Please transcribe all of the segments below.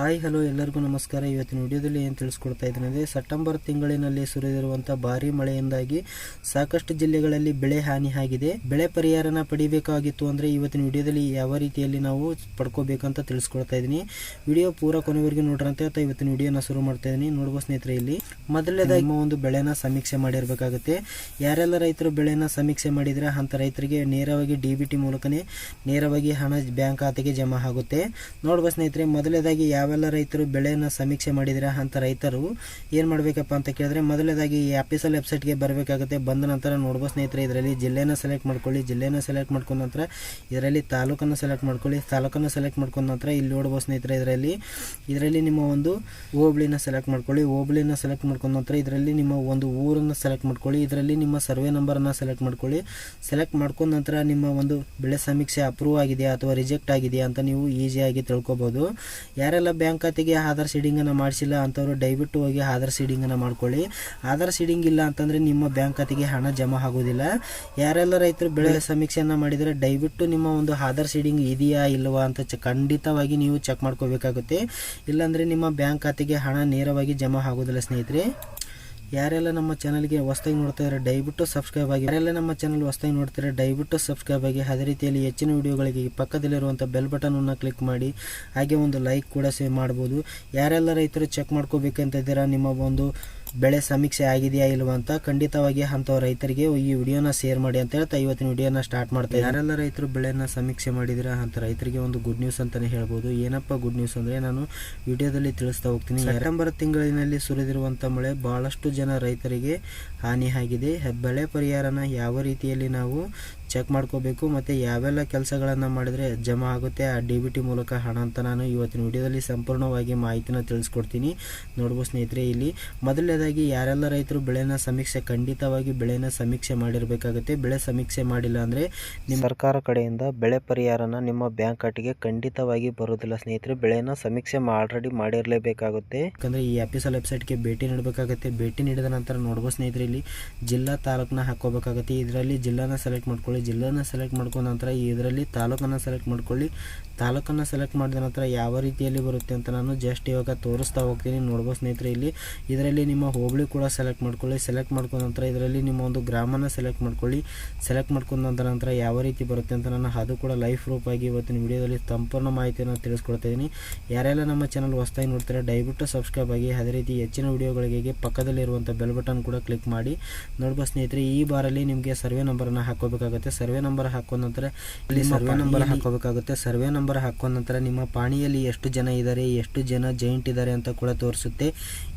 Hi, hello, ಎಲ್ಲರಿಗೂ ನಮಸ್ಕಾರ. ಇವತ್ತಿನ ವಿಡಿಯೋದಲ್ಲಿ ಏನು ತಿಳಿಸ್ಕೊಡ್ತಾ ಇದ್ದೀನಿ ಅಂದರೆ ಸೆಪ್ಟೆಂಬರ್ ತಿಂಗಳಿನಲ್ಲಿ ಸುರಿದಿರುವಂಥ ಭಾರಿ ಮಳೆಯಿಂದಾಗಿ ಸಾಕಷ್ಟು ಜಿಲ್ಲೆಗಳಲ್ಲಿ ಬೆಳೆ ಹಾನಿ ಆಗಿದೆ. ಬೆಳೆ ಪರಿಹಾರನ ಪಡಿಬೇಕಾಗಿತ್ತು ಅಂದರೆ ಇವತ್ತಿನ ವಿಡಿಯೋದಲ್ಲಿ ಯಾವ ರೀತಿಯಲ್ಲಿ ನಾವು ಪಡ್ಕೋಬೇಕಂತ ತಿಳಿಸ್ಕೊಡ್ತಾ ಇದ್ದೀನಿ. ವಿಡಿಯೋ ಪೂರ ಕೊನೆವರೆಗೂ ನೋಡ್ರಂತೆ, ಅಥವಾ ಇವತ್ತಿನ ವಿಡಿಯೋನ ಶುರು ಮಾಡ್ತಾ ಇದ್ದೀನಿ. ನೋಡ್ಬೋ ಸ್ನೇಹಿತರೆ, ಇಲ್ಲಿ ಮೊದಲನೇದಾಗಿ ನಿಮ್ಮ ಒಂದು ಬೆಳೆನ ಸಮೀಕ್ಷೆ ಮಾಡಿರಬೇಕಾಗುತ್ತೆ. ಯಾರೆಲ್ಲ ರೈತರು ಬೆಳೆನ ಸಮೀಕ್ಷೆ ಮಾಡಿದರೆ ಅಂಥ ರೈತರಿಗೆ ನೇರವಾಗಿ ಡಿ ಬಿ ಟಿ ಮೂಲಕನೇ ನೇರವಾಗಿ ಹಣ ಬ್ಯಾಂಕ್ ಖಾತೆಗೆ ಜಮಾ ಆಗುತ್ತೆ. ನೋಡ್ಬೋ ಸ್ನೇಹಿತರೆ, ಮೊದಲನೇದಾಗಿ ಯಾವೆಲ್ಲ ರೈತರು ಬೆಳೆಯನ್ನು ಸಮೀಕ್ಷೆ ಮಾಡಿದ್ದೀರಾ ಅಂತ ರೈತರು ಏನು ಮಾಡಬೇಕಪ್ಪ ಅಂತ ಕೇಳಿದ್ರೆ ಮೊದಲನೇದಾಗಿ ಈ ಆಫೀಸಲ್ ವೆಬ್ಸೈಟ್ಗೆ ಬರಬೇಕಾಗುತ್ತೆ. ಬಂದ ನಂತರ ನೋಡ್ಬೋದು ಸ್ನೇಹಿತರೆ, ಇದರಲ್ಲಿ ಜಿಲ್ಲೆನ ಸೆಲೆಕ್ಟ್ ಮಾಡ್ಕೊಳ್ಳಿ. ಜಿಲ್ಲೆನ ಸೆಲೆಕ್ಟ್ ಮಾಡ್ಕೊಂಡ ನಂತರ ಇದರಲ್ಲಿ ತಾಲೂಕನ್ನು ಸೆಲೆಕ್ಟ್ ಮಾಡ್ಕೊಳ್ಳಿ. ತಾಲೂಕನ್ನು ಸೆಲೆಕ್ಟ್ ಮಾಡ್ಕೊಂಡ ನಂತರ ಇಲ್ಲಿ ನೋಡ್ಬೋದು ಸ್ನೇಹಿತರೆ, ಇದರಲ್ಲಿ ಇದರಲ್ಲಿ ನಿಮ್ಮ ಒಂದು ಹೋಬಳಿನ ಸೆಲೆಕ್ಟ್ ಮಾಡ್ಕೊಳ್ಳಿ. ಹೋಬಳಿನ ಸೆಲೆಕ್ಟ್ ಮಾಡ್ಕೊಂಡ ನಂತರ ಇದರಲ್ಲಿ ನಿಮ್ಮ ಒಂದು ಊರನ್ನು ಸೆಲೆಕ್ಟ್ ಮಾಡ್ಕೊಳ್ಳಿ. ಇದರಲ್ಲಿ ನಿಮ್ಮ ಸರ್ವೆ ನಂಬರನ್ನು ಸೆಲೆಕ್ಟ್ ಮಾಡ್ಕೊಳ್ಳಿ. ಸೆಲೆಕ್ಟ್ ಮಾಡ್ಕೊಂಡ ನಂತರ ನಿಮ್ಮ ಒಂದು ಬೆಳೆ ಸಮೀಕ್ಷೆ ಅಪ್ರೂವ್ ಆಗಿದೆಯಾ ಅಥವಾ ರಿಜೆಕ್ಟ್ ಆಗಿದೆಯಾ ಅಂತ ನೀವು ಈಸಿಯಾಗಿ ತಿಳ್ಕೊಬೋದು. ಯಾರೆಲ್ಲ ಬ್ಯಾಂಕ್ ಖಾತೆಗೆ ಆಧಾರ್ ಸೀಡಿಂಗನ್ನು ಮಾಡಿಸಿಲ್ಲ ಅಂಥವ್ರು ದಯವಿಟ್ಟು ಹೋಗಿ ಆಧಾರ್ ಸೀಡಿಂಗನ್ನು ಮಾಡ್ಕೊಳ್ಳಿ. ಆಧಾರ್ ಸೀಡಿಂಗ್ ಇಲ್ಲ ಅಂತಂದರೆ ನಿಮ್ಮ ಬ್ಯಾಂಕ್ ಖಾತೆಗೆ ಹಣ ಜಮಾ ಆಗೋದಿಲ್ಲ. ಯಾರೆಲ್ಲ ರೈತರು ಬೆಳೆ ಸಮೀಕ್ಷೆಯನ್ನು ಮಾಡಿದರೆ ದಯವಿಟ್ಟು ನಿಮ್ಮ ಒಂದು ಆಧಾರ್ ಸೀಡಿಂಗ್ ಇದೆಯಾ ಇಲ್ಲವಾ ಅಂತ ಚ ಖಂಡಿತವಾಗಿ ನೀವು ಚೆಕ್ ಮಾಡ್ಕೋಬೇಕಾಗುತ್ತೆ. ಇಲ್ಲಾಂದರೆ ನಿಮ್ಮ ಬ್ಯಾಂಕ್ ಖಾತೆಗೆ ಹಣ ನೇರವಾಗಿ ಜಮಾ ಆಗೋದಿಲ್ಲ ಸ್ನೇಹಿತರೆ. ಯಾರೆಲ್ಲ ನಮ್ಮ ಚಾನಲ್ಗೆ ಹೊಸ್ದಾಗಿ ನೋಡ್ತಾ ಇದ್ದಾರೆ ದಯವಿಟ್ಟು ಸಬ್ಸ್ಕ್ರೈಬ್ ಆಗಿ, ಯಾರೆಲ್ಲ ನಮ್ಮ ಚಾನಲ್ ಹೊಸ್ದಾಗಿ ನೋಡ್ತಾರೆ, ದಯವಿಟ್ಟು ಸಬ್ಸ್ಕ್ರೈಬ್ ಆಗಿ, ಅದೇ ರೀತಿಯಲ್ಲಿ ಹೆಚ್ಚಿನ ವಿಡಿಯೋಗಳಿಗೆ ಪಕ್ಕದಲ್ಲಿರುವಂಥ ಬೆಲ್ ಬಟನನ್ನು ಕ್ಲಿಕ್ ಮಾಡಿ, ಹಾಗೆ ಒಂದು ಲೈಕ್ ಕೂಡ ಸೇವ್ ಮಾಡ್ಬೋದು. ಯಾರೆಲ್ಲ ರೈತರು ಚೆಕ್ ಮಾಡ್ಕೋಬೇಕಂತ ಇದ್ದೀರಾ, ನಿಮ್ಮ ಒಂದು ಬೆಳೆ ಸಮೀಕ್ಷೆ ಆಗಿದೆಯಾ ಇಲ್ವಾ ಅಂತ ಖಂಡಿತವಾಗಿ ಅಂತ ರೈತರಿಗೆ ಈ ವಿಡಿಯೋನ ಶೇರ್ ಮಾಡಿ ಅಂತ ಹೇಳ್ತಾ ಇವತ್ತಿನ ವಿಡಿಯೋನ ಸ್ಟಾರ್ಟ್ ಮಾಡ್ತಾರೆ ಯಾರೆಲ್ಲ ರೈತರು ಬೆಳೆನ ಸಮೀಕ್ಷೆ ಮಾಡಿದಿರಾ ಅಂತ ರೈತರಿಗೆ ಒಂದು ಗುಡ್ ನ್ಯೂಸ್ ಅಂತಾನೆ ಹೇಳ್ಬೋದು. ಏನಪ್ಪ ಗುಡ್ ನ್ಯೂಸ್ ಅಂದರೆ ನಾನು ವಿಡಿಯೋದಲ್ಲಿ ತಿಳಿಸ್ತಾ ಹೋಗ್ತೀನಿ. ಸೆಪ್ಟೆಂಬರ್ ತಿಂಗಳಿನಲ್ಲಿ ಸುರಿದಿರುವಂಥ ಮಳೆ ಬಹಳಷ್ಟು ಜನ ರೈತರಿಗೆ ಹಾನಿ ಆಗಿದೆ. ಬೆಳೆ ಪರಿಹಾರನ ಯಾವ ರೀತಿಯಲ್ಲಿ ನಾವು ಚೆಕ್ ಮಾಡ್ಕೋಬೇಕು ಮತ್ತು ಯಾವೆಲ್ಲ ಕೆಲಸಗಳನ್ನು ಮಾಡಿದರೆ ಜಮಾ ಆಗುತ್ತೆ ಆ ಡಿ ಬಿ ಟಿ ಮೂಲಕ ಹಣ ಅಂತ ನಾನು ಇವತ್ತಿನ ವಿಡಿಯೋದಲ್ಲಿ ಸಂಪೂರ್ಣವಾಗಿ ಮಾಹಿತಿನ ತಿಳಿಸ್ಕೊಡ್ತೀನಿ. ನೋಡ್ಬೋದು ಸ್ನೇಹಿತರೆ ಇಲ್ಲಿ ಮೊದಲನೇದಾಗಿ ಯಾರೆಲ್ಲ ರೈತರು ಬೆಳೆನ ಸಮೀಕ್ಷೆ ಖಂಡಿತವಾಗಿ ಬೆಳೆನ ಸಮೀಕ್ಷೆ ಮಾಡಿರಬೇಕಾಗುತ್ತೆ. ಬೆಳೆ ಸಮೀಕ್ಷೆ ಮಾಡಿಲ್ಲ ಅಂದರೆ ನಿಮ್ಮ ಸರ್ಕಾರ ಕಡೆಯಿಂದ ಬೆಳೆ ಪರಿಹಾರನ ನಿಮ್ಮ ಬ್ಯಾಂಕ್ ಖಾತೆಗೆ ಖಂಡಿತವಾಗಿ ಬರೋದಿಲ್ಲ ಸ್ನೇಹಿತರೆ. ಬೆಳೆನ ಸಮೀಕ್ಷೆ ಆಲ್ರೆಡಿ ಮಾಡಿರಲೇಬೇಕಾಗುತ್ತೆ. ಯಾಕಂದರೆ ಈ ಆಫೀಸಲ್ ವೆಬ್ಸೈಟ್ಗೆ ಭೇಟಿ ನೀಡಬೇಕಾಗುತ್ತೆ. ಭೇಟಿ ನೀಡಿದ ನಂತರ ನೋಡ್ಬೋದು ಸ್ನೇಹಿತರೆ ಇಲ್ಲಿ ಜಿಲ್ಲಾ ತಾಲೂಕನ್ನ ಹಾಕೋಬೇಕಾಗುತ್ತೆ ಇದರಲ್ಲಿ ಜಿಲ್ಲಾನ ಸೆಲೆಕ್ಟ್ ಮಾಡ್ಕೊಳ್ಳಿ. ಜಿಲ್ಲಾನ ಸೆಲೆಕ್ಟ್ ಮಾಡ್ಕೊಂಡ ನಂತರ ಇದರಲ್ಲಿ ತಾಲೂಕನ್ನು ಸೆಲೆಕ್ಟ್ ಮಾಡ್ಕೊಳ್ಳಿ. ತಾಲೂಕನ್ನು ಸೆಲೆಕ್ಟ್ ಮಾಡಿದ ನಂತರ ಯಾವ ರೀತಿಯಲ್ಲಿ ಬರುತ್ತೆ ಅಂತ ನಾನು ಜಸ್ಟ್ ಇವಾಗ ತೋರಿಸ್ತಾ ಹೋಗ್ತೀನಿ. ನೋಡ್ಬೋದು ಸ್ನೇಹಿತರೆ ಇಲ್ಲಿ. ಇದರಲ್ಲಿ ನಿಮ್ಮ ಹೋಬಳಿ ಕೂಡ ಸೆಲೆಕ್ಟ್ ಮಾಡ್ಕೊಳ್ಳಿ. ಸೆಲೆಕ್ಟ್ ಮಾಡ್ಕೊಂಡ ನಂತರ ಇದರಲ್ಲಿ ನಿಮ್ಮ ಒಂದು ಗ್ರಾಮನ ಸೆಲೆಕ್ಟ್ ಮಾಡ್ಕೊಳ್ಳಿ. ಸೆಲೆಕ್ಟ್ ಮಾಡ್ಕೊಂಡ ನಂತರ ಯಾವ ರೀತಿ ಬರುತ್ತೆ ಅಂತ ನಾನು ಅದು ಕೂಡ ಲೈಫ್ ಆಗಿ ಇವತ್ತಿನ ವಿಡಿಯೋದಲ್ಲಿ ಸಂಪೂರ್ಣ ಮಾಹಿತಿಯನ್ನು ತಿಳಿಸ್ಕೊಡ್ತಾ ಇದ್ದೀನಿ. ಯಾರೆಲ್ಲ ನಮ್ಮ ಚಾನಲ್ ಹೊಸದಾಗಿ ನೋಡ್ತಾರೆ, ದಯವಿಟ್ಟು ಸಬ್ಸ್ಕ್ರೈಬ್ ಆಗಿ, ಅದೇ ರೀತಿ ಹೆಚ್ಚಿನ ವಿಡಿಯೋಗಳಿಗೆ ಪಕ್ಕದಲ್ಲಿರುವಂಥ ಬೆಲ್ ಬಟನ್ ಕೂಡ ಕ್ಲಿಕ್ ಮಾಡಿ. ನೋಡ್ಬೋದು ಸ್ನೇಹಿತರೆ, ಈ ಬಾರಲ್ಲಿ ನಿಮಗೆ ಸರ್ವೆ ನಂಬರನ್ನು ಹಾಕೋಬೇಕಾಗುತ್ತೆ. ಸರ್ವೆ ನಂಬರ್ ಹಾಕೋ ನಂತರ ಇಲ್ಲಿ ಸರ್ವೆ ನಂಬರ್ ಹಾಕೋಬೇಕಾಗುತ್ತೆ ಸರ್ವೆ ನಂಬರ್ ಹಾಕೋ ನಂತರ ನಿಮ್ಮ ಪಾಣಿಯಲ್ಲಿ ಎಷ್ಟು ಜನ ಇದ್ದಾರೆ ಎಷ್ಟು ಜನ ಜೈಂಟ್ ಇದ್ದಾರೆ ಅಂತ ಕೂಡ ತೋರಿಸುತ್ತೆ.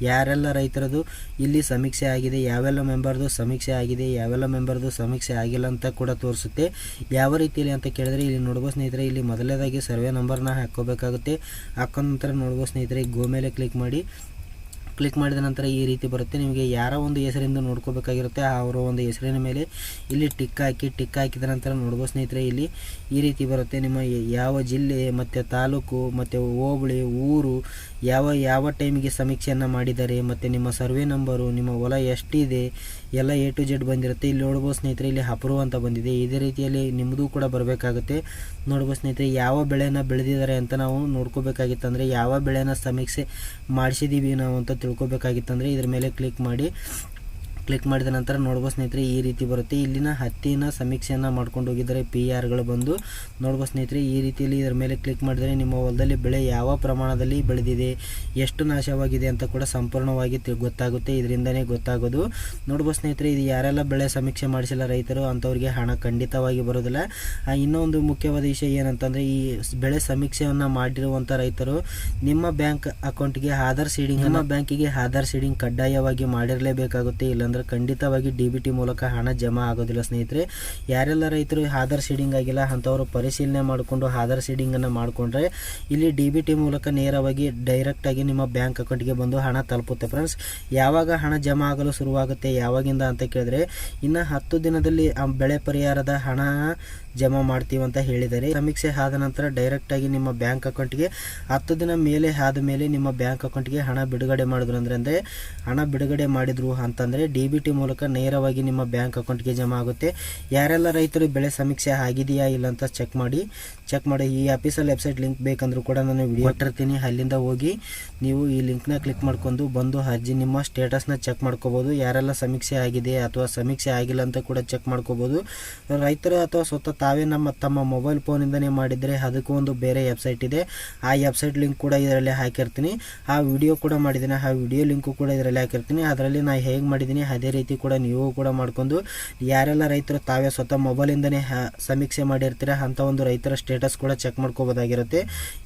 ಯಾರೆಲ್ಲ ರೈತರದು ಇಲ್ಲಿ ಸಮೀಕ್ಷೆ ಆಗಿದೆ ಯಾವೆಲ್ಲ ಮೆಂಬರ್ದು ಸಮೀಕ್ಷೆ ಆಗಿದೆ ಯಾವೆಲ್ಲ ಮೆಂಬರ್ದು ಸಮೀಕ್ಷೆ ಆಗಿಲ್ಲ ಅಂತ ಕೂಡ ತೋರಿಸುತ್ತೆ. ಯಾವ ರೀತಿಯಲ್ಲಿ ಅಂತ ಕೇಳಿದ್ರೆ ಇಲ್ಲಿ ನೋಡ್ಬೋದು ಸ್ನೇಹಿತರೆ ಇಲ್ಲಿ ಮೊದಲೇದಾಗಿ ಸರ್ವೆ ನಂಬರ್ನ ಹಾಕೋಬೇಕಾಗುತ್ತೆ. ಹಾಕೋ ನಂತರ ನೋಡ್ಬೋದು ಸ್ನೇಹಿತರೆ ಗೋ ಮೇಲೆ ಕ್ಲಿಕ್ ಮಾಡಿ. ಕ್ಲಿಕ್ ಮಾಡಿದ ನಂತರ ಈ ರೀತಿ ಬರುತ್ತೆ. ನಿಮಗೆ ಯಾರ ಒಂದು ಹೆಸರಿಂದ ನೋಡ್ಕೋಬೇಕಾಗಿರುತ್ತೆ. ಅವರ ಒಂದು ಹೆಸರಿನ ಮೇಲೆ ಇಲ್ಲಿ ಟಿಕ್ ಹಾಕಿ ಟಿಕ್ ಹಾಕಿದ ನಂತರ ನೋಡ್ಬೋದು ಸ್ನೇಹಿತರೆ, ಇಲ್ಲಿ ಈ ರೀತಿ ಬರುತ್ತೆ. ನಿಮ್ಮ ಯಾವ ಜಿಲ್ಲೆ, ಮತ್ತು ತಾಲೂಕು, ಮತ್ತು ಹೋಬಳಿ, ಊರು, ಯಾವ ಯಾವ ಟೈಮಿಗೆ ಸಮೀಕ್ಷೆಯನ್ನು ಮಾಡಿದ್ದಾರೆ ಮತ್ತು ನಿಮ್ಮ ಸರ್ವೆ ನಂಬರು, ನಿಮ್ಮ ಹೊಲ ಎಷ್ಟಿದೆ, ಎಲ್ಲ ಎ ಟು ಜೆಡ್ ಬಂದಿರುತ್ತೆ. ಇಲ್ಲಿ ನೋಡ್ಬೋದು ಸ್ನೇಹಿತರೆ, ಇಲ್ಲಿ ಅಪ್ರೂವ್ ಅಂತ ಬಂದಿದೆ. ಇದೇ ರೀತಿಯಲ್ಲಿ ನಿಮ್ಮದು ಕೂಡ ಬರಬೇಕಾಗುತ್ತೆ. ನೋಡ್ಬೋದು ಸ್ನೇಹಿತರೆ, ಯಾವ ಬೆಳೆನ ಬೆಳೆದಿದ್ದಾರೆ ಅಂತ ನಾವು ನೋಡ್ಕೋಬೇಕಾಗಿತ್ತಂದರೆ, ಯಾವ ಬೆಳೆನ ಸಮೀಕ್ಷೆ ಮಾಡಿಸಿದ್ದೀವಿ ನಾವು ಅಂತ ತಿಳ್ಕೊಬೇಕಾಗಿತ್ತಂದರೆ ಇದ್ರ ಮೇಲೆ ಕ್ಲಿಕ್ ಮಾಡಿ ಕ್ಲಿಕ್ ಮಾಡಿದ ನಂತರ ನೋಡ್ಬೋದು ಸ್ನೇಹಿತರೆ, ಈ ರೀತಿ ಬರುತ್ತೆ. ಇಲ್ಲಿನ ಹತ್ತಿನ ಸಮೀಕ್ಷೆಯನ್ನು ಮಾಡ್ಕೊಂಡು ಹೋಗಿದ್ದಾರೆ ಪಿ ಆರ್ಗಳು ಬಂದು. ನೋಡ್ಬೋದು ಸ್ನೇಹಿತರೆ, ಈ ರೀತಿಯಲ್ಲಿ ಇದರ ಮೇಲೆ ಕ್ಲಿಕ್ ಮಾಡಿದರೆ ನಿಮ್ಮ ಹೊಲದಲ್ಲಿ ಬೆಳೆ ಯಾವ ಪ್ರಮಾಣದಲ್ಲಿ ಬೆಳೆದಿದೆ, ಎಷ್ಟು ನಾಶವಾಗಿದೆ ಅಂತ ಕೂಡ ಸಂಪೂರ್ಣವಾಗಿ ಗೊತ್ತಾಗುತ್ತೆ. ಇದರಿಂದನೇ ಗೊತ್ತಾಗೋದು. ನೋಡ್ಬೋದು ಸ್ನೇಹಿತರೆ, ಇದು ಯಾರೆಲ್ಲ ಬೆಳೆ ಸಮೀಕ್ಷೆ ಮಾಡಿಸಿಲ್ಲ ರೈತರು, ಅಂಥವ್ರಿಗೆ ಹಣ ಖಂಡಿತವಾಗಿ ಬರೋದಿಲ್ಲ. ಇನ್ನೊಂದು ಮುಖ್ಯವಾದ ವಿಷಯ ಏನಂತಂದರೆ, ಈ ಬೆಳೆ ಸಮೀಕ್ಷೆಯನ್ನು ಮಾಡಿರುವಂಥ ರೈತರು ನಿಮ್ಮ ಬ್ಯಾಂಕ್ ಅಕೌಂಟ್ಗೆ ಆಧಾರ್ ಸೀಡಿಂಗ್ ನಿಮ್ಮ ಬ್ಯಾಂಕಿಗೆ ಆಧಾರ್ ಸೀಡಿಂಗ್ ಕಡ್ಡಾಯವಾಗಿ ಮಾಡಿರಲೇಬೇಕಾಗುತ್ತೆ. ಇಲ್ಲಾಂದ್ರೆ ಖಂಡಿತವಾಗಿ ಡಿ ಬಿ ಟಿ ಮೂಲಕ ಹಣ ಜಮಾ ಆಗೋದಿಲ್ಲ ಸ್ನೇಹಿತರೆ. ಯಾರೆಲ್ಲ ರೈತರು ಆಧಾರ್ ಸೀಡಿಂಗ್ ಆಗಿಲ್ಲ, ಅಂಥವರು ಪರಿಶೀಲನೆ ಮಾಡಿಕೊಂಡು ಆಧಾರ್ ಸೀಡಿಂಗನ್ನು ಮಾಡಿಕೊಂಡ್ರೆ ಇಲ್ಲಿ ಡಿ ಬಿ ಟಿ ಮೂಲಕ ನೇರವಾಗಿ ಡೈರೆಕ್ಟಾಗಿ ನಿಮ್ಮ ಬ್ಯಾಂಕ್ ಅಕೌಂಟ್ಗೆ ಬಂದು ಹಣ ತಲುಪುತ್ತೆ ಫ್ರೆಂಡ್ಸ್ ಯಾವಾಗ ಹಣ ಜಮಾ ಆಗಲು ಶುರುವಾಗುತ್ತೆ, ಯಾವಾಗಿಂದ ಅಂತ ಕೇಳಿದ್ರೆ ಇನ್ನು ಹತ್ತು ದಿನದಲ್ಲಿ ಆ ಬೆಳೆ ಪರಿಹಾರದ ಹಣ ಜಮಾ ಮಾಡ್ತೀವಿ ಅಂತ ಹೇಳಿದರೆ ಸಮೀಕ್ಷೆ ಆದ ನಂತರ ಡೈರೆಕ್ಟ್ ಆಗಿ ನಿಮ್ಮ ಬ್ಯಾಂಕ್ ಅಕೌಂಟ್ಗೆ ಹತ್ತು ದಿನ ಮೇಲೆ ಆದ ಮೇಲೆ ನಿಮ್ಮ ಬ್ಯಾಂಕ್ ಅಕೌಂಟ್ಗೆ ಹಣ ಬಿಡುಗಡೆ ಮಾಡಿದ್ರು ಅಂದ್ರೆ, ಅಂದರೆ ಹಣ ಬಿಡುಗಡೆ ಮಾಡಿದ್ರು ಅಂತಂದರೆ ಡಿ ಬಿ ಟಿ ಮೂಲಕ ನೇರವಾಗಿ ನಿಮ್ಮ ಬ್ಯಾಂಕ್ ಅಕೌಂಟ್ಗೆ ಜಮಾ ಆಗುತ್ತೆ. ಯಾರೆಲ್ಲ ರೈತರು ಬೆಳೆ ಸಮೀಕ್ಷೆ ಆಗಿದೆಯಾ ಇಲ್ಲ ಅಂತ ಚೆಕ್ ಮಾಡಿ. ಚೆಕ್ ಮಾಡಿ. ಈ ಆಫೀಸಲ್ಲಿ ವೆಬ್ಸೈಟ್ ಲಿಂಕ್ ಬೇಕಂದ್ರೂ ಕೂಡ ನಾನು ವಿಡಿಯೋ ಕೊಟ್ಟಿರ್ತೀನಿ. ಅಲ್ಲಿಂದ ಹೋಗಿ ನೀವು ಈ ಲಿಂಕ್ನ ಕ್ಲಿಕ್ ಮಾಡ್ಕೊಂಡು ಬಂದು ಅರ್ಜಿ ನಿಮ್ಮ ಸ್ಟೇಟಸ್ನ ಚೆಕ್ ಮಾಡ್ಕೋಬೋದು. ಯಾರೆಲ್ಲ ಸಮೀಕ್ಷೆ ಆಗಿದೆ ಅಥವಾ ಸಮೀಕ್ಷೆ ಆಗಿಲ್ಲ ಅಂತ ಕೂಡ ಚೆಕ್ ಮಾಡ್ಕೋಬೋದು. ರೈತರು ಅಥವಾ ಸ್ವತಃ ತಾವೇ ನಮ್ಮ, ತಮ್ಮ ಮೊಬೈಲ್ ಫೋನಿಂದನೇ ಮಾಡಿದರೆ ಅದಕ್ಕೂ ಒಂದು ಬೇರೆ ವೆಬ್ಸೈಟ್ ಇದೆ. ಆ ವೆಬ್ಸೈಟ್ ಲಿಂಕ್ ಕೂಡ ಇದರಲ್ಲಿ ಹಾಕಿರ್ತೀನಿ. ಆ ವಿಡಿಯೋ ಕೂಡ ಮಾಡಿದ್ದೀನಿ. ಆ ವಿಡಿಯೋ ಲಿಂಕು ಕೂಡ ಇದರಲ್ಲಿ ಹಾಕಿರ್ತೀನಿ. ಅದರಲ್ಲಿ ನಾನು ಹೇಗೆ ಮಾಡಿದ್ದೀನಿ ಅದೇ ರೀತಿ ಕೂಡ ನೀವು ಕೂಡ ಮಾಡ್ಕೊಂಡು ಯಾರೆಲ್ಲ ರೈತರು ತಾವೇ ಸ್ವತಃ ಮೊಬೈಲಿಂದನೇ ಸಮೀಕ್ಷೆ ಮಾಡಿರ್ತೀರ ಅಂತ ಒಂದು ರೈತರ ಸ್ಟೇಟಸ್ ಕೂಡ ಚೆಕ್ ಮಾಡ್ಕೋಬೋದಾಗಿರುತ್ತೆ.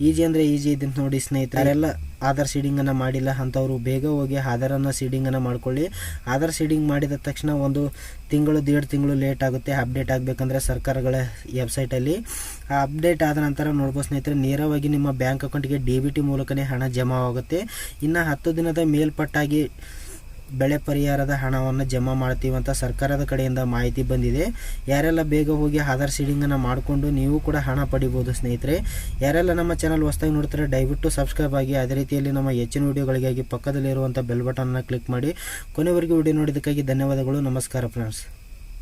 ಈಜಿ ಅಂದರೆ ಈಜಿ ಇದೆ ನೋಡಿ ಸ್ನೇಹಿತರೆ. ಯಾರೆಲ್ಲ ಆಧಾರ್ ಸೀಡಿಂಗನ್ನು ಮಾಡಿಲ್ಲ ಅಂಥವ್ರು ಬೇಗ ಹೋಗಿ ಆಧಾರನ್ನು ಸೀಡಿಂಗನ್ನು ಮಾಡ್ಕೊಳ್ಳಿ. ಆಧಾರ್ ಸೀಡಿಂಗ್ ಮಾಡಿದ ತಕ್ಷಣ ಒಂದು ತಿಂಗಳು, ದೇಡು ತಿಂಗಳು ಲೇಟ್ ಆಗುತ್ತೆ. ಅಪ್ಡೇಟ್ ಆಗಬೇಕಂದ್ರೆ ಸರ್ಕಾರಗಳ ವೆಬ್ಸೈಟಲ್ಲಿ ಆ ಅಪ್ಡೇಟ್ ಆದ ನಂತರ ನೋಡ್ಬೋದು ಸ್ನೇಹಿತರೆ, ನೇರವಾಗಿ ನಿಮ್ಮ ಬ್ಯಾಂಕ್ ಅಕೌಂಟ್ಗೆ ಡಿ ಬಿ ಟಿ ಮೂಲಕನೇ ಹಣ ಜಮಾ ಆಗುತ್ತೆ. ಇನ್ನು ಹತ್ತು ದಿನದ ಮೇಲ್ಪಟ್ಟಾಗಿ ಬೆಳೆ ಪರಿಹಾರದ ಹಣವನ್ನು ಜಮಾ ಮಾಡ್ತೀವಿ ಅಂತ ಸರ್ಕಾರದ ಕಡೆಯಿಂದ ಮಾಹಿತಿ ಬಂದಿದೆ. ಯಾರೆಲ್ಲ ಬೇಗ ಹೋಗಿ ಆಧಾರ್ ಸೀಡಿಂಗನ್ನು ಮಾಡಿಕೊಂಡು ನೀವು ಕೂಡ ಹಣ ಪಡಿಬೋದು ಸ್ನೇಹಿತರೆ. ಯಾರೆಲ್ಲ ನಮ್ಮ ಚಾನಲ್ ಹೊಸದಾಗಿ ನೋಡ್ತಾರೆ ದಯವಿಟ್ಟು ಸಬ್ಸ್ಕ್ರೈಬ್ ಆಗಿ, ಅದೇ ರೀತಿಯಲ್ಲಿ ನಮ್ಮ ಹೆಚ್ಚಿನ ವಿಡಿಯೋಗಳಿಗಾಗಿ ಪಕ್ಕದಲ್ಲಿರುವಂಥ ಬೆಲ್ ಬಟನ್ನ ಕ್ಲಿಕ್ ಮಾಡಿ. ಕೊನೆವರೆಗೂ ವಿಡಿಯೋ ನೋಡಿದ್ದಕ್ಕಾಗಿ ಧನ್ಯವಾದಗಳು, ನಮಸ್ಕಾರ ಫ್ರೆಂಡ್ಸ್